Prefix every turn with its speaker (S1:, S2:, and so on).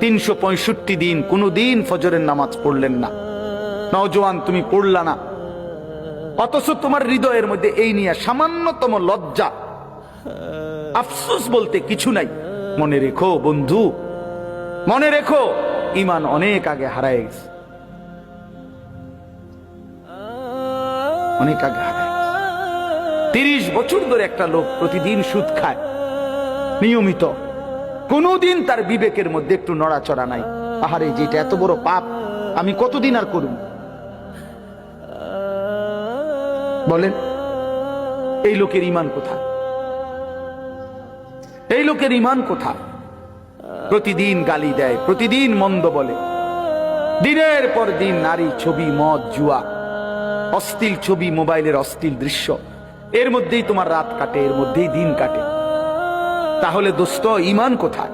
S1: তিনশো পঁয়ষট্টি দিন কোনো দিন ফজরের নামাজ পড়লেন না। নওজোয়ান, তুমি পড়লা না। অথচ তোমার হৃদয়ের মধ্যে এই নিয়ে সামান্যতম লজ্জা। আফসোস বলতে কিছু নাই। মনে রেখো বন্ধু, মনে রেখো ইমান অনেক আগে হারায় গেছে। অনেক আগে হারায় তিরিশ বছর ধরে একটা লোক প্রতিদিন সুদ খায়। নিয়মিত। কোনোদিন তার বিবেকের মধ্যে একটু নড়াচড়া নাই। আহারে, যেটা এত বড় পাপ, আমি কতদিন আর করব বলেন, এই লোকের ইমান কোথায়? এই লোকের ইমান কোথায়? প্রতিদিন গালি দেয়, প্রতিদিন মন্দ বলে। দিনের পর দিন নারী ছবি, মদ, জুয়া, অশ্লীল ছবি, মোবাইলের অশ্লীল দৃশ্য। এর মধ্যেই তোমার রাত কাটে, এর মধ্যেই দিন কাটে। তাহলে দোস্ত ইমান কোথায়?